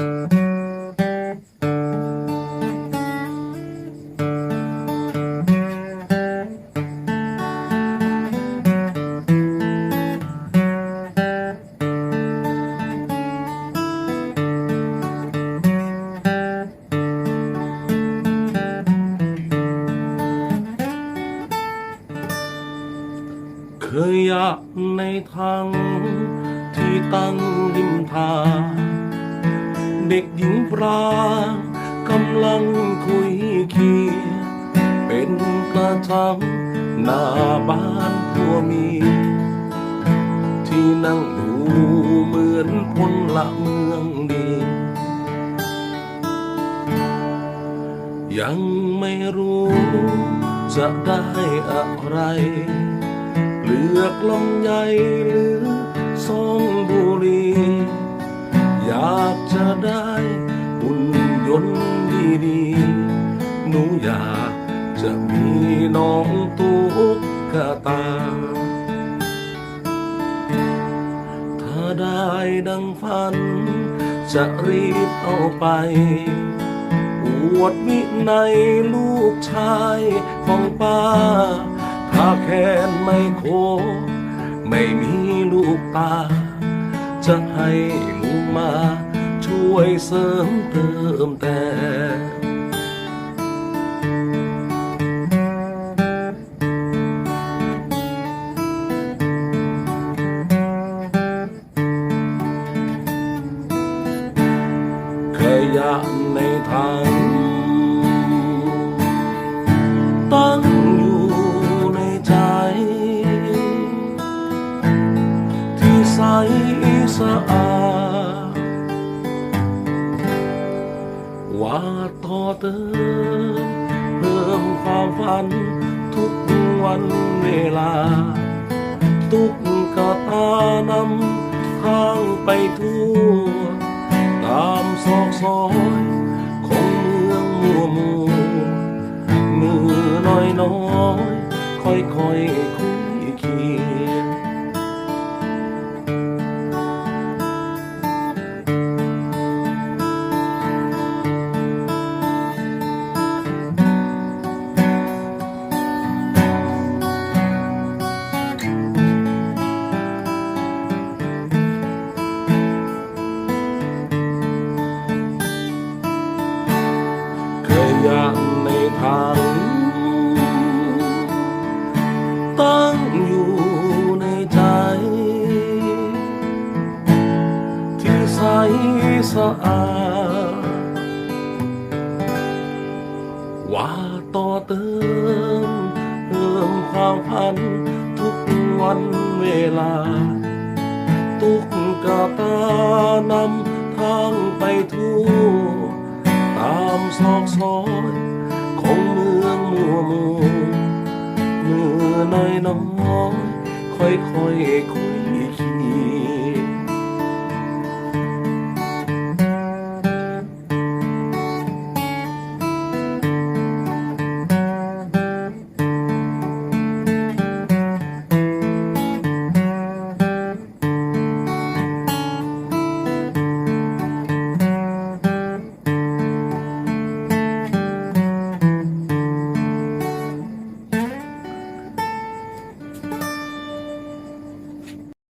เคยอยากในทางที่ตั้งริมทาง เด็กหญิงปลากำลังคุยเคียเป็นประจำหน้าบ้านผัวมี ที่นั่งดูเหมือนพลละเมืองดี ยังไม่รู้จะได้อะไร เลือกลำไยหรือซองบุหรี จะมีน้องตุ๊กตา ถ้าได้ดังฝัน จะรีบเอาไป อวดวิในลูกชายของป้า ถ้าแค้นไม่โค ไม่มีลูกตา จะให้ลูกมาช่วยเสริมเติมแต่ ขยะในถังตั้งอยู่ในใจ ที่ใสสะอาดว่าต่อเติมเพิ่มความฝันทุกวันเวลาตุกกะตานำทางไปทั่วตาม ซอยของเมืองมัวมัวมือน้อยน้อยค่อยค่อยคุ สสะอาดว่าต่อเติมเพิ่มความพันทุกวันเวลาตุกกะตานำทางไปทั่วตามซอกซอยของเมืองมัวมัวมือน้อยน้อยค่อยค่อยคุ